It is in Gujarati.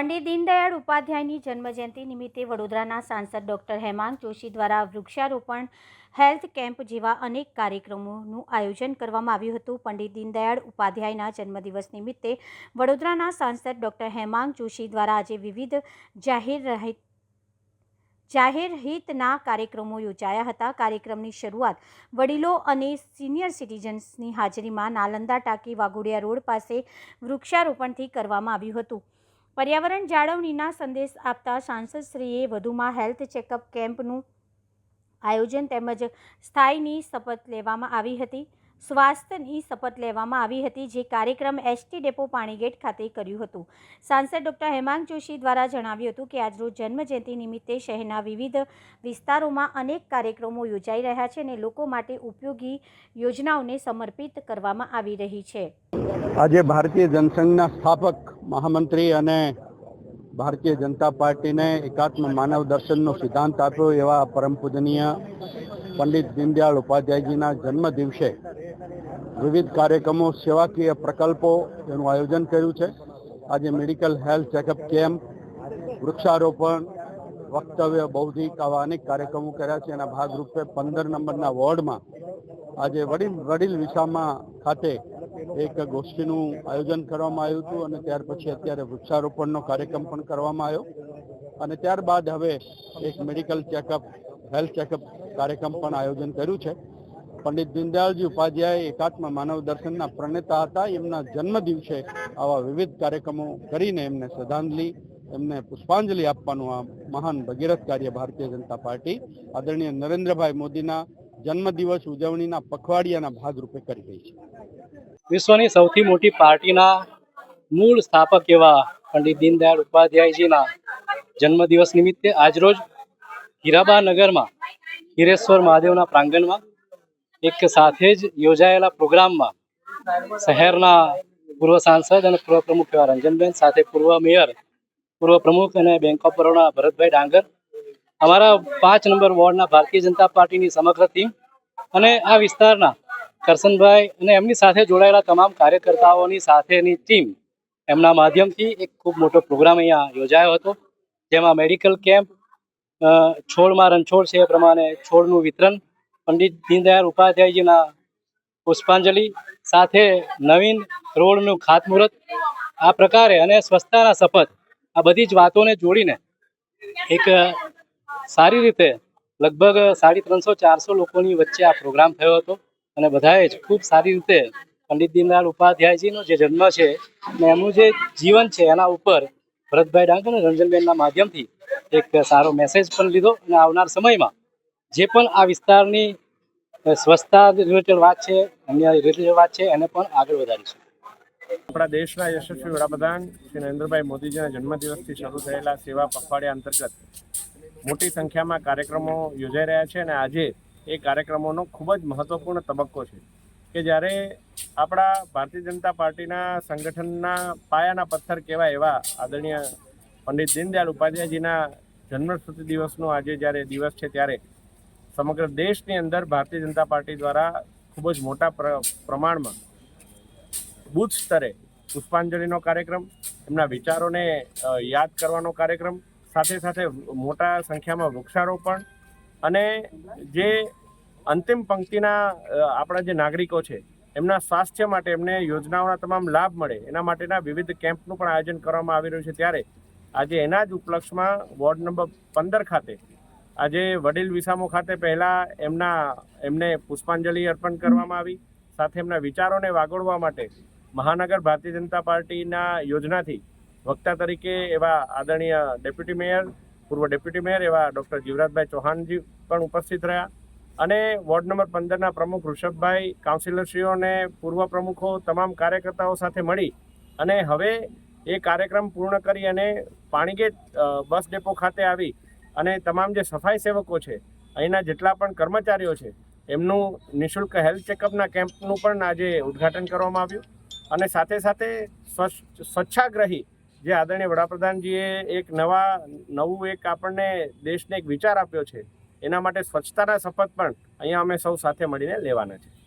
પંડિત દીનદયાળ ઉપાધ્યાયની જન્મજયંતિ નિમિત્તે વડોદરાના સાંસદ ડૉક્ટર હેમાંગ જોશી દ્વારા વૃક્ષારોપણ હેલ્થ કેમ્પ જેવા અનેક કાર્યક્રમોનું આયોજન કરવામાં આવ્યું હતું. પંડિત દીનદયાળ ઉપાધ્યાયના જન્મદિવસ નિમિત્તે વડોદરાના સાંસદ ડૉક્ટર હેમાંગ જોશી દ્વારા આજે વિવિધ જાહેર રહે, જાહેર હિતના કાર્યક્રમો યોજાયા હતા. કાર્યક્રમની શરૂઆત વડીલો અને સિનિયર સિટીઝન્સની હાજરીમાં નાલંદા ટાંકી વાઘોડિયા રોડ પાસે વૃક્ષારોપણથી કરવામાં આવ્યું હતું. પર્યાવરણ જાળવણીના સંદેશ આપતા સાંસદશ્રીએ વધુમાં હેલ્થ ચેકઅપ કેમ્પનું આયોજન તેમજ સ્થાયીની શપથ લેવામાં આવી હતી. સ્વાસ્થ્યની શપથ લેવામાં આવી હતી જે કાર્યક્રમ એસટી ડેપો પાણીગેટ ખાતે કર્યું હતું. સાંસદ ડૉક્ટર હેમાંગ જોશી દ્વારા જણાવ્યું હતું કે આજરોજ જન્મજયંતિ નિમિત્તે શહેરના વિવિધ વિસ્તારોમાં અનેક કાર્યક્રમો યોજાઈ રહ્યા છે અને લોકો માટે ઉપયોગી યોજનાઓને સમર્પિત કરવામાં આવી રહી છે. આજે ભારતીય જનસંઘના સ્થાપક, મહામંત્રી અને ભારતીય જનતા પાર્ટીને એકાત્મ માનવ દર્શનનો સિદ્ધાંત આપ્યો એવા પરમ પૂજનીય પંડિત દીનદયાળ ઉપાધ્યાયજીના જન્મ દિવસે વિવિધ કાર્યક્રમો, સેવાકીય પ્રકલ્પો એનું આયોજન કર્યું છે. આજે મેડિકલ હેલ્થ ચેકઅપ કેમ્પ, વૃક્ષારોપણ, વક્તવ્ય, બૌદ્ધિક આવા અનેક કાર્યક્રમો કર્યા છે. એના ભાગરૂપે પંદર નંબરના વોર્ડમાં આજે વડીલ વડીલ વિસામા ખાતે એક ગોષ્ઠીનું આયોજન કરવામાં આવ્યું હતું અને ત્યાર પછી અત્યારે વૃક્ષારોપણનો કાર્યક્રમ પણ કરવામાં આવ્યો. અને ત્યારબાદ હવે એક મેડિકલ ચેકઅપ, હેલ્થ ચેકઅપ કાર્યક્રમ પણ આયોજન કર્યું છે. પંડિત દીનદયાળજી ઉપાધ્યાય એકાત્મ માનવ દર્શનના પ્રણેતા હતા. એમના જન્મ દિવસે આવા વિવિધ કાર્યક્રમો કરીને એમને શ્રદ્ધાંજલિ, એમને પુષ્પાંજલિ આપવાનું આ મહાન ભગીરથ કાર્ય ભારતીય જનતા પાર્ટી આદરણીય નરેન્દ્રભાઈ મોદીના જન્મદિવસ ઉજવણીના પખવાડિયાના ભાગરૂપે કરી રહી છે. વિશ્વની સૌથી મોટી પાર્ટીના મૂળ સ્થાપક એવા પંડિત દીનદયાળ ઉપાધ્યાયજીના જન્મદિવસ નિમિત્તે આજરોજ હીરાબા નગરમાં હિરેશ્વર મહાદેવના પ્રાંગણમાં એક સાથે જ યોજાયેલા પ્રોગ્રામમાં શહેરના પૂર્વ સાંસદ અને પૂર્વ પ્રમુખ એવા રંજનબેન, સાથે પૂર્વ મેયર, પૂર્વ પ્રમુખ અને બેંક ઓફ બરોડા ભરતભાઈ ડાંગર, અમારા પાંચ નંબર વોર્ડના ભારતીય જનતા પાર્ટીની સમગ્ર ટીમ અને આ વિસ્તારના કરસનભાઈ અને એમની સાથે જોડાયેલા તમામ કાર્યકર્તાઓની સાથેની ટીમ એમના માધ્યમથી એક ખૂબ મોટો પ્રોગ્રામ અહીંયા યોજાયો હતો, જેમાં મેડિકલ કેમ્પ છોડમાં રણછોડ છે એ પ્રમાણે છોડનું વિતરણ પંડિત દીનદયાળ ઉપાધ્યાયજીના પુષ્પાંજલિ સાથે નવીન રોડનું ખાતમુહૂર્ત. આ પ્રકારે અને સ્વચ્છતાના શપથ, આ બધી જ વાતોને જોડીને એક સારી રીતે લગભગ સાડી ત્રણસો ચારસો લોકોની વચ્ચે આ પ્રોગ્રામ થયો હતો અને બધાએ જ ખૂબ સારી રીતે પંડિત દીનદયાળ ઉપાધ્યાયજીનો જે જન્મ છે અને એમનું જે જીવન છે એના ઉપર ભરતભાઈ ડાંગ અને રંજનબેનના માધ્યમથી એક સારો મેસેજ પણ લીધો અને આવનાર સમયમાં જે પણ આ વિસ્તારની સ્વચ્છતા રિલેટેડ વાત છે, અન્ય રિલેટેડ વાત છે, એને પણ આગળ વધારીશું. આપણા દેશના યશસ્વી વડાપ્રધાન શ્રી નરેન્દ્રભાઈ મોદીજીના જન્મદિવસથી શરૂ થયેલા સેવા પખવાડિયા અંતર્ગત મોટી સંખ્યામાં કાર્યક્રમો યોજાઈ રહ્યા છે અને આજે એ કાર્યક્રમોનો ખૂબ જ મહત્વપૂર્ણ તબક્કો છે કે જ્યારે આપણા ભારતીય જનતા પાર્ટીના સંગઠનના પાયાના પથ્થર કહેવાય એવા આદરણીય પંડિત દીનદયાળ ઉપાધ્યાયજીના જન્મસ્મૃતિ દિવસનો આજે જ્યારે દિવસ છે ત્યારે સમગ્ર દેશની અંદર ભારતીય જનતા પાર્ટી દ્વારા ખૂબ જ મોટા પ્ર- પ્રમાણમાં બુથ સ્તરે પુષ્પાંજલિનો કાર્યક્રમ, એમના વિચારોને યાદ કરવાનો કાર્યક્રમ, સાથે સાથે મોટા સંખ્યામાં વૃક્ષારોપણ અને જે અંતિમ પંક્તિના આપણા જે નાગરિકો છે, એમના સ્વાસ્થ્ય માટે એમને યોજનાઓના તમામ લાભ મળે, એના માટેના વિવિધ કેમ્પનું પણ આયોજન કરવામાં આવી રહ્યું છે. ત્યારે આજે એના જ ઉપલક્ષમાં વોર્ડ નંબર પંદર ખાતે આજે વડીલ વિસામો ખાતે પહેલાં એમના, એમને પુષ્પાંજલિ અર્પણ કરવામાં આવી, સાથે એમના વિચારોને વાગોળવા માટે મહાનગર ભારતીય જનતા પાર્ટીના યોજનાથી વક્તા તરીકે એવા આદરણીય ડેપ્યુટી મેયર, પૂર્વ ડેપ્યુટી મેયર એવા ડૉક્ટર જીવરાજભાઈ ચૌહાણજી પણ ઉપસ્થિત રહ્યા અને વોર્ડ નંબર પંદરના પ્રમુખ ઋષભભાઈ, કાઉન્સિલરશ્રીઓ અને પૂર્વ પ્રમુખો તમામ કાર્યકર્તાઓ સાથે મળી અને હવે એ કાર્યક્રમ પૂર્ણ કરી અને પાણીગેટ બસ ડેપો ખાતે આવી અને તમામ જે સફાઈ સેવકો છે, અહીંના જેટલા પણ કર્મચારીઓ છે, એમનું નિઃશુલ્ક હેલ્થ ચેકઅપના કેમ્પનું પણ આજે ઉદ્ઘાટન કરવામાં આવ્યું. અને સાથે સાથે સ્વચ્છ સ્વચ્છાગ્રહી જે આદરણીય વડાપ્રધાનજીએ એક નવા, નવું એક આપણને દેશને એક વિચાર આપ્યો છે, એના માટે સ્વચ્છતાના શપથ પણ અહીંયા અમે સૌ સાથે મળીને લેવાના છે.